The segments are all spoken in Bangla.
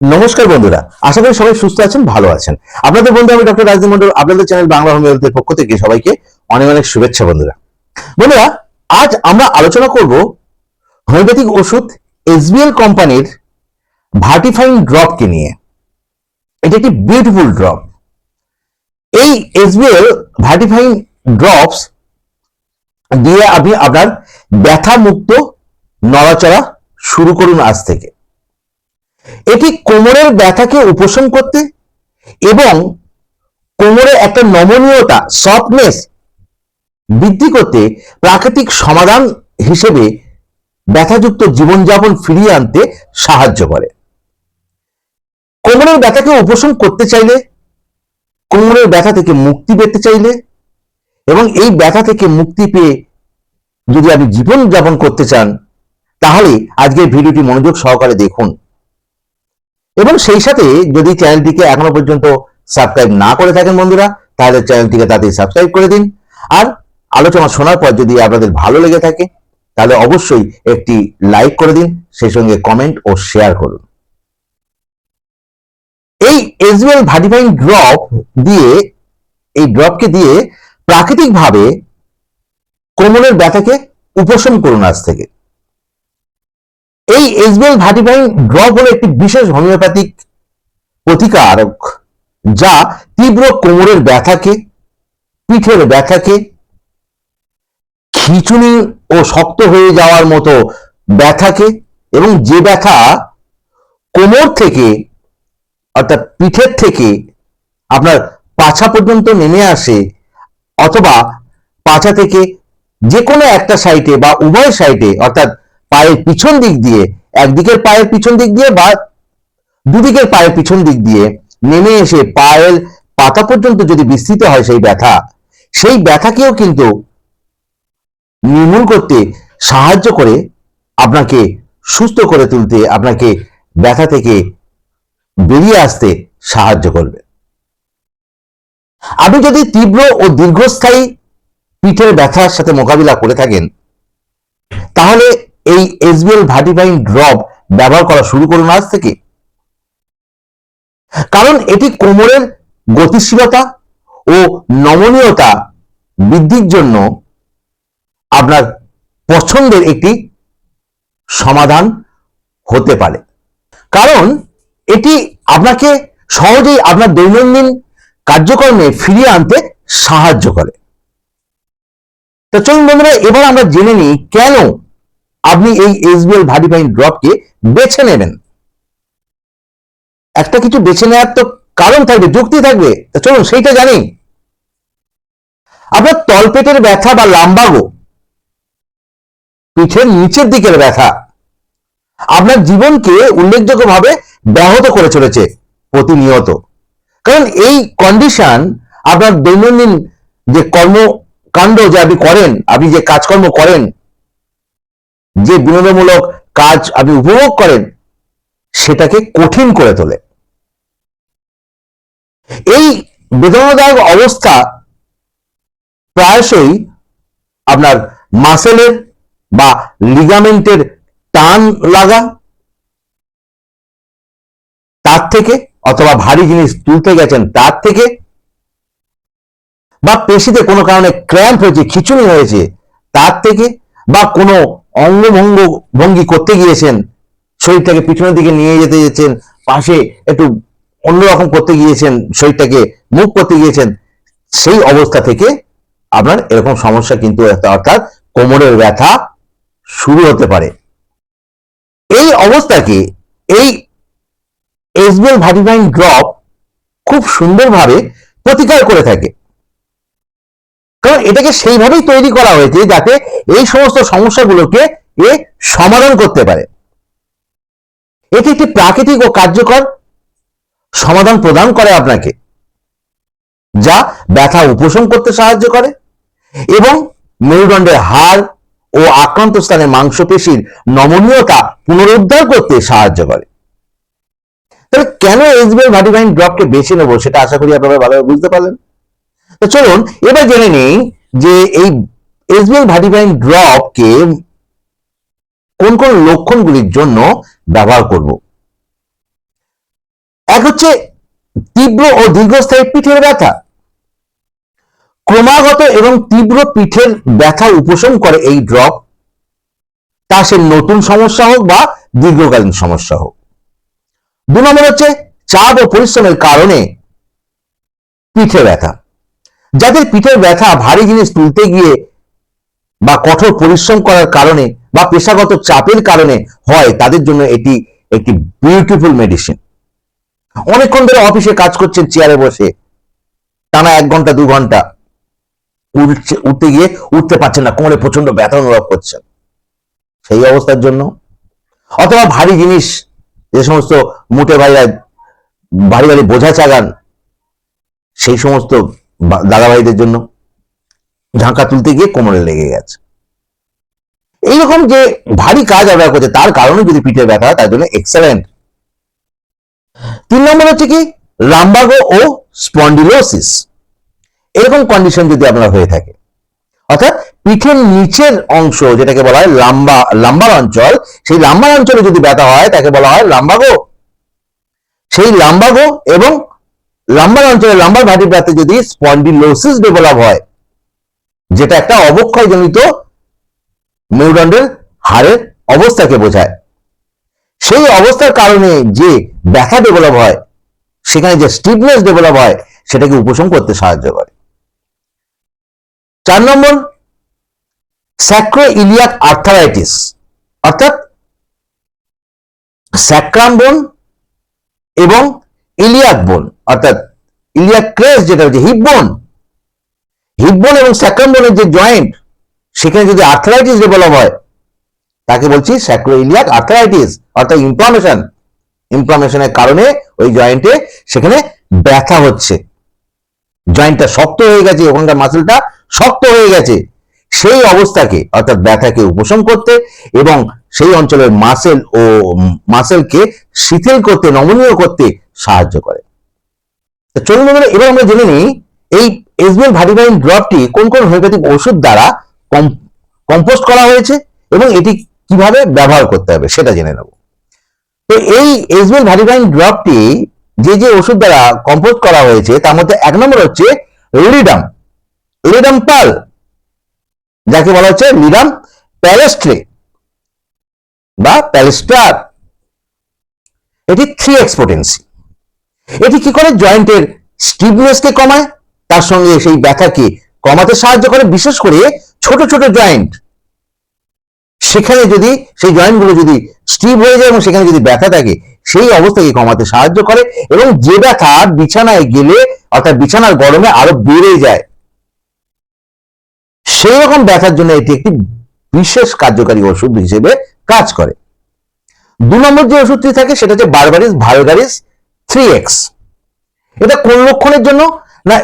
নমস্কার বন্ধুরা, আশা করি সবাই সুস্থ আছেন, ভালো আছেন। আপনাদের বন্ধু আমি ডক্টর রাজদীপ মন্ডল আপনাদের চ্যানেল বাংলা হোম হেলথের পক্ষ থেকে সবাইকে অনেক অনেক শুভেচ্ছা বন্ধুরা। বন্ধুরা, আজ আমরা আলোচনা করব হোমিওপ্যাথিক ওষুধ এসবিএল কোম্পানির ভার্টিফাইন ড্রপকে নিয়ে। এটি একটি বিউটিফুল ড্রপ। এই এসবিএল ভার্টিফাইন ড্রপস দিয়ে আপনি আপনার ব্যথা মুক্ত নড়াচড়া শুরু করুন আজ থেকে। এটি কোমরের ব্যথাকে উপশম করতে এবং কোমরের একটা নমনীয়তা সফটনেস বৃদ্ধি করতে প্রাকৃতিক সমাধান হিসেবে ব্যথাযুক্ত জীবনযাপন ফিরিয়ে আনতে সাহায্য করে। কোমরের ব্যথাকে উপশম করতে চাইলে, কোমরের ব্যথা থেকে মুক্তি পেতে চাইলে এবং এই ব্যথা থেকে মুক্তি পেয়ে যদি আপনি জীবন যাপন করতে চান, তাহলে আজকের ভিডিওটি মনোযোগ সহকারে দেখুন। এবং সেই সাথে যদি চ্যানেলটিকে এখনও পর্যন্ত সাবস্ক্রাইব না করে থাকেন বন্ধুরা, তাহলে চ্যানেলটিকে তাড়াতাড়ি সাবস্ক্রাইব করে দিন। আর আলোচনা শোনার পর যদি আপনাদের ভালো লেগে থাকে, তাহলে অবশ্যই একটি লাইক করে দিন, সেই সঙ্গে কমেন্ট ও শেয়ার করুন। এই এসবিএল ভার্টিফাইং ড্রপ দিয়ে, এই ড্রপকে দিয়ে প্রাকৃতিকভাবে কোমরের ব্যথাকে উপশম করুন আজ থেকে। এই এসবিএল ভার্টিফাইং ড্রপ হলো একটি বিশেষ হোমিওপ্যাথিক প্রতিকারক, যা তীব্র কোমরের ব্যথাকে, পিঠের ব্যথাকে, খিচুনি ও শক্ত হয়ে যাওয়ার মতো ব্যথাকে এবং যে ব্যথা কোমর থেকে, অর্থাৎ পিঠের থেকে আপনার পাছা পর্যন্ত নেমে আসে অথবা পাছা থেকে যে কোনো একটা সাইডে বা উভয় সাইডে অর্থাৎ পায়ের পিছন দিক দিয়ে, একদিকের পায়ের পিছন দিক দিয়ে বা দুদিকের পায়ের পিছন দিক দিয়ে নেমে এসে পায়ের পাতা পর্যন্ত যদি বিস্তৃত হয় সেই ব্যথা, সেই ব্যথাকেও কিন্তু নির্মূল করতে সাহায্য করে আপনাকে সুস্থ করে তুলতে, আপনাকে ব্যথা থেকে বেরিয়ে আসতে সাহায্য করবে। আপনি যদি তীব্র ও দীর্ঘস্থায়ী পিঠের ব্যথার সাথে মোকাবিলা করে থাকেন, তাহলে এই এসবিএল ভার্টিফাইন ড্রপ ব্যবহার করা শুরু করুন আজ থেকে। কারণ এটি কোমরের গতিশীলতা ও নমনীয়তা বৃদ্ধির জন্য আপনার পছন্দের একটি সমাধান হতে পারে। কারণ এটি আপনাকে সহজেই আপনার দৈনন্দিন কার্যক্রমে ফিরিয়ে আনতে সাহায্য করে। তো চলুন বন্ধুরা, এবার আমরা জেনে নিই কেন আপনি এই এসবিএল ভার্টিফাইন ড্রপকে বেছে নেবেন। একটা কিছু বেছে নেওয়ার তো কারণ থাকবে, যুক্তি থাকবে। চলুন, সেইটা জানি। আপনার তলপেটের ব্যথা বা লাম্বাগো, পিঠের নিচের দিকের ব্যথা, আপনার জীবনকে উল্লেখযোগ্যভাবে ব্যাহত করে চলেছে প্রতিনিয়ত। কারণ এই কন্ডিশন আপনার দৈনন্দিন যে কর্মকাণ্ড যে আপনি করেন, আপনি যে কাজকর্ম করেন যে বিনোদনমূলক কাজ আপনি উপভোগ করেন, সেটাকে কঠিন করে তোলে। এই বেদনাদায়ক অবস্থা প্রায়শই আপনার মাসেলের বা লিগামেন্টের টান লাগা, তার থেকে অথবা ভারী জিনিস তুলতে গেছেন তার থেকে, বা পেশিতে কোনো কারণে ক্র্যাম্প হয়েছে খিচুড়ি হয়েছে তার থেকে, বা কোনো অঙ্গভঙ্গ ভঙ্গি করতে গিয়েছেন, শরীরটাকে পিছনের দিকে নিয়ে যেতে গেছেন পাশে একটু অন্যরকম করতে গিয়েছেন, শরীরটাকে মুখ করতে গিয়েছেন, সেই অবস্থা থেকে আপনার এরকম সমস্যা কিন্তু অর্থাৎ কোমরের ব্যথা শুরু হতে পারে। এই অবস্থাকে, এই এসবিএল ভার্টিফাইন ড্রপ খুব সুন্দরভাবে প্রতিকার করে থাকে। কারণ এটাকে সেইভাবেই তৈরি করা হয়েছে যাতে এই সমস্ত সমস্যাগুলোকে এ সমাধান করতে পারে। এটি একটি প্রাকৃতিক ও কার্যকর সমাধান প্রদান করে আপনাকে, যা ব্যথা উপশম করতে সাহায্য করে এবং মেরুদণ্ডের হাড় ও আক্রান্ত স্থানে মাংসপেশির নমনীয়তা পুনরুদ্ধার করতে সাহায্য করে। তাহলে কেন এসবিএল ভার্টিফাইন ড্রপকে বেছে নেব সেটা আশা করি আপনারা ভালোভাবে বুঝতে পারলেন। তো চলুন, এবার জেনে নেই যে এই এসবিএল ভার্টিফাইন ড্রপকে কোন কোন লক্ষণগুলির জন্য ব্যবহার করব। এক হচ্ছে তীব্র ও দীর্ঘস্থায়ী পিঠের ব্যথা। ক্রমাগত এবং তীব্র পিঠের ব্যথা উপশম করে এই ড্রপ। তা সে নতুন সমস্যা হোক বা দীর্ঘকালীন সমস্যা হোক। দু নম্বর হচ্ছে চাপ ও পরিশ্রমের কারণে পিঠে ব্যথা। যাদের পিঠের ব্যথা ভারী জিনিস তুলতে গিয়ে বা কঠোর পরিশ্রম করার কারণে বা পেশাগত চাপের কারণে হয়, তাদের জন্য এটি একটি বিউটিফুল মেডিসিন অনেকক্ষণ ধরে অফিসে কাজ করছেন চেয়ারে বসে। টানা এক ঘণ্টা, দু ঘণ্টা। উঠছে, উঠতে গিয়ে উঠতে পারছেন না, কোমরে প্রচণ্ড ব্যথা অনুভব করছেন। সেই অবস্থার জন্য। অথবা ভারী জিনিস, যে সমস্ত মুটে ভাইরা, ভারী ভারী বোঝা চাগান, সেই সমস্ত দাদাভাইদের জন্য। ঝাঁকা তুলতে গিয়ে কোমরে লেগে গেছে। এইরকম যে ভারী কাজ আমরা করছে তার কারণে যদি পিঠের ব্যথা হয়, তার জন্য এক্সেলেন্ট তিন নম্বর হচ্ছে কি? লাম্বাগো ও স্পন্ডিলোসিস এরকম কন্ডিশন যদি আপনার হয়ে থাকে, অর্থাৎ পিঠের নিচের অংশ যেটাকে বলা হয় লাম্বা লাম্বার অঞ্চল, সেই লাম্বার অঞ্চলে যদি ব্যথা হয়, তাকে বলা হয় লাম্বাগো সেই লাম্বাগো এবং লাম্বার অঞ্চলে লাম্বার ভাটিব্রাতে যদি স্পন্ডিলোসিস ডেভেলপ হয়, যেটা একটা অবক্ষয়জনিত মেরুদণ্ডের হাড়ের অবস্থাকে বোঝায়। সেই অবস্থার কারণে যে ব্যথা ডেভেলপ হয়, সেখানে যে স্টিফনেস ডেভেলপ হয়, সেটাকে উপশম করতে সাহায্য করে। চার নম্বর স্যাক্রো ইলিয়াক আর্থারাইটিস অর্থাৎ স্যাক্রাম বোন এবং ইলিয়াক বোন, অর্থাৎ ইলিয়াক ক্রেস যেটা হচ্ছে হিপ বোন। হিপ বোন এবং স্যাক্রাম বোনের যে জয়েন্ট, সেখানে যদি আর্থারাইটিস ডেভেলপ হয়, তাকে বলছি স্যাক্রো ইলিয়াক আর্থারাইটিস অর্থাৎ ইনফ্লামেশন ইনফ্লামেশনের কারণে ওই জয়েন্টে সেখানে ব্যথা হচ্ছে। জয়েন্টটা শক্ত হয়ে গেছে, ওখানকার মাসেলটা শক্ত হয়ে গেছে। সেই অবস্থাকে, অর্থাৎ ব্যথাকে উপশম করতে এবং সেই অঞ্চলের মাসেল ও মাসেলকে শিথিল করতে, নমনীয় করতে সাহায্য করে। চলুন বন্ধুরা, এবার আমরা জেনে নিই এই এসবিএল ভাটিবাইন ড্রপটি কোন কোন হোমিওপ্যাথিক ওষুধ দ্বারা কম্পোস্ট করা হয়েছে এবং এটি কীভাবে ব্যবহার করতে হবে সেটা জেনে নেব। তো এই এসবিএল ভাটিবাইন ড্রপটি যে যে ওষুধ দ্বারা কম্পোস্ট করা হয়েছে তার মধ্যে এক নম্বর হচ্ছে লিডাম লিডাম পাল যাকে বলা হচ্ছে লিডাম প্যালেস্ট্রে বা প্যালেস্টার। এটি থ্রি এক্সপোটেন্সি এটি কি করে জয়েন্টের স্টিফনেসকে কমায়? তার সঙ্গে সেই ব্যথাকে কমাতে সাহায্য করে, বিশেষ করে ছোট ছোট জয়েন্ট। সেখানে যদি সেই জয়েন্টগুলো যদি স্টিভ হয়ে যায় এবং সেখানে যদি ব্যথা থাকে, সেই অবস্থাকে কমাতে সাহায্য করে এবং যে ব্যথা বিছানায় গেলে, অর্থাৎ বিছানার গরমে আরও বেড়ে যায়, সেই রকম ব্যথার জন্য এটি একটি বিশেষ কার্যকারী ওষুধ হিসেবে কাজ করে। দু নম্বর যে ওষুধটি থাকে, সেটা হচ্ছে বারবারিস ভালগারিস থ্রি এক্স এটা কোন লক্ষণের জন্য? না,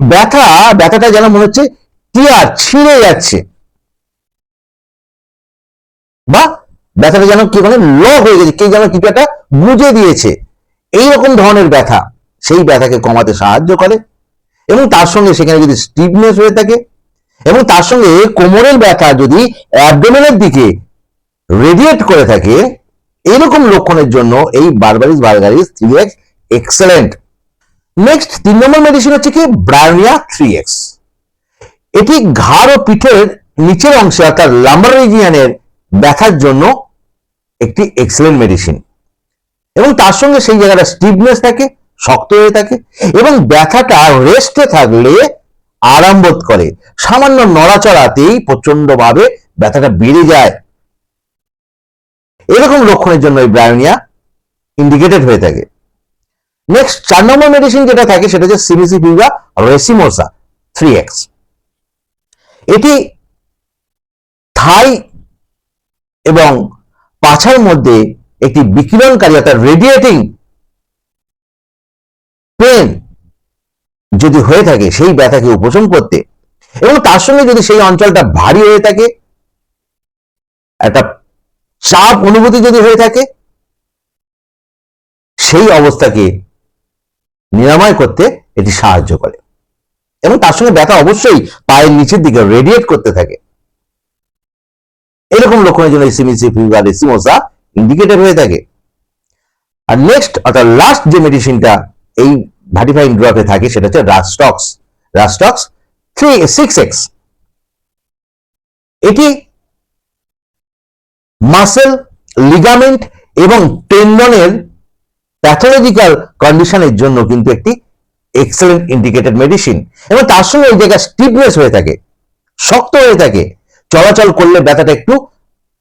ব্যথা, ব্যথাটা যেন মনে হচ্ছে টিয়ার ছিঁড়ে যাচ্ছে। বা ব্যথাটা যেন কি মানে ল হয়ে গেছে, কে যেন কিছু একটা বুঝে দিয়েছে। এইরকম ধরনের ব্যথা, সেই ব্যথাকে কমাতে সাহায্য করে। এবং তার সঙ্গে সেখানে যদি স্টিফনেস হয়ে থাকে, এবং তার সঙ্গে কোমরের ব্যথা যদি অ্যাবডোমেনের দিকে রেডিয়েট করে থাকে, এরকম লক্ষণের জন্য এই berberis berberis three X excellent next তিন নম্বর মেডিসিন হচ্ছে কি? ব্রায়োনিয়া থ্রি এক্স এটি ঘাড় ও পিঠের নিচের অংশে, অর্থাৎ লাম্বার রিজিয়ানের ব্যথার জন্য একটি এক্সেলেন্ট মেডিসিন এবং তার সঙ্গে সেই জায়গাটা স্টিফনেস থাকে, শক্ত হয়ে থাকে, এবং ব্যথাটা রেস্টে থাকলে আরাম বোধ করে। সামান্য নড়াচড়াতেই প্রচণ্ড ভাবে ব্যথাটা বেড়ে যায়। এরকম লক্ষণের জন্য এই ব্রায়োনিয়া ইন্ডিকেটেড হয়ে থাকে। নেক্সট চার নম্বর মেডিসিন যেটা থাকে, সেটা হচ্ছে সিবিসি রেসিমোসা থ্রি এক্স এটি থাই এবং পাছার মধ্যে একটি বিকিরণকারী অর্থাৎ রেডিয়েটিং পেন যদি হয়ে থাকে, সেই ব্যথাকে উপশম করতে। এবং তার সঙ্গে যদি সেই অঞ্চলটা ভারী হয়ে থাকে, একটা চাপ অনুভূতি যদি হয়ে থাকে, সেই অবস্থাকে নিরাময় করতে এটি সাহায্য করে। এবং তার সঙ্গে ব্যথা অবশ্যই পায়ের নিচের দিকে রেডিয়েট করতে থাকে। এরকম লক্ষণের জন্য সিমিসি ফিভার রেসিমোসা ইন্ডিকেটেড হয়ে থাকে। আর নেক্সট অর্থাৎ লাস্ট যে মেডিসিনটা এই ভাটিফাইন ড্রপে থাকে, সেটা হচ্ছে rhus tox rhus tox three six X এটি মাসেল লিগামেন্ট এবং টেন্ডনের প্যাথোলজিক্যাল কন্ডিশনের জন্য কিন্তু একটি এক্সেলেন্ট ইন্ডিকেটেড মেডিসিন এবং তার সঙ্গে ওই জায়গায় স্টিফনেস হয়ে থাকে, শক্ত হয়ে থাকে, চলাচল করলে ব্যথাটা একটু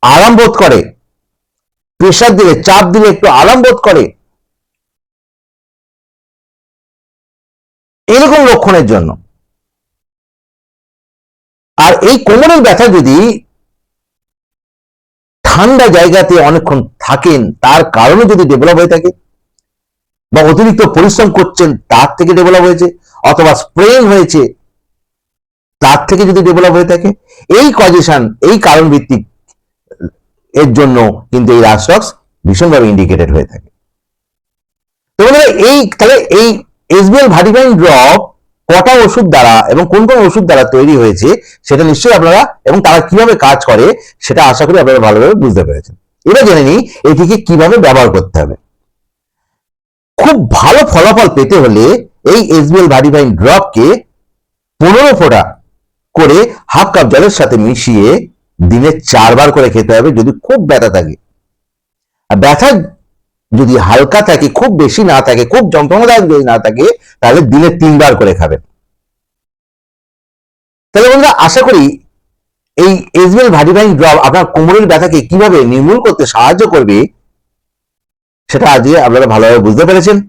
আরাম বোধ করে প্রেশার দিলে, চাপ দিলে একটু আরাম বোধ করে। এরকম লক্ষণের জন্য। আর এই কোমরের ব্যথা যদি ঠান্ডা জায়গাতে অনেকক্ষণ থাকেন, তার কারণে যদি ডেভেলপ হয়ে থাকে বা অতিরিক্ত পরিশ্রম করছেন, তার থেকে ডেভেলপ হয়েছে, অথবা স্প্রেন হয়েছে, তার থেকে যদি ডেভেলপ হয়ে থাকে, এই কজেশন এই কারণ ভিত্তিক এর জন্য কিন্তু এই রাস্টক্স ভীষণভাবে ইন্ডিকেটেড হয়ে থাকে। তো এই, তাহলে এই এসবিএল ভার্টিফাইন ড্রপ কটা ওষুধ দ্বারা এবং কোন কোন ওষুধ দ্বারা তৈরি হয়েছে, সেটা নিশ্চয়ই আপনারা এবং তারা কীভাবে কাজ করে, সেটা আশা করি আপনারা ভালোভাবে বুঝতে পেরেছেন। এবার জেনে নিই, এটিকে কীভাবে ব্যবহার করতে হবে। খুব ভালো ফলাফল পেতে হলে এই এসবিএল ভার্টিফাইন ড্রপকে পনেরো ফোঁটা করে হাফ কাপ জলের সাথে মিশিয়ে দিনে চারবার করে খেতে হবে যদি খুব ব্যথা থাকে। আর ব্যথা যদি হালকা থাকে, খুব বেশি না থাকে, খুব যন্ত্রণাদায়ক যদি না থাকে, তাহলে দিনে তিনবার করে খাবেন। তাহলে বন্ধুরা, আশা করি এই এসবিএল ভার্টিফাইন ড্রপ আপনার কোমরের ব্যথাকে কীভাবে নির্মূল করতে সাহায্য করবে সেটা আজকে আপনারা ভালোভাবে বুঝতে পেরেছেন।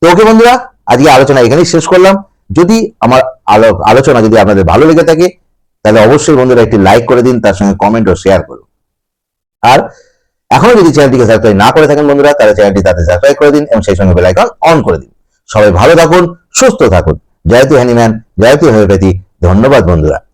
তো ওকে বন্ধুরা, আজকে আলোচনা এখানেই শেষ করলাম। যদি আমার আলো- আলোচনা যদি আপনাদের ভালো লেগে থাকে, তাহলে অবশ্যই বন্ধুরা একটি লাইক করে দিন, তার সঙ্গে কমেন্ট ও শেয়ার করুন। আর এখনও যদি চ্যানেলটিকে সাবস্ক্রাইব না করে থাকেন বন্ধুরা, তাহলে চ্যানেলটি তাতে সাবস্ক্রাইব করে দিন এবং সেই সঙ্গে বেল আইকন অন করে দিন। সবাই ভালো থাকুন, সুস্থ থাকুন। জয়তী হ্যানিম্যান জয়তী হোমিওপ্যাথি। ধন্যবাদ বন্ধুরা।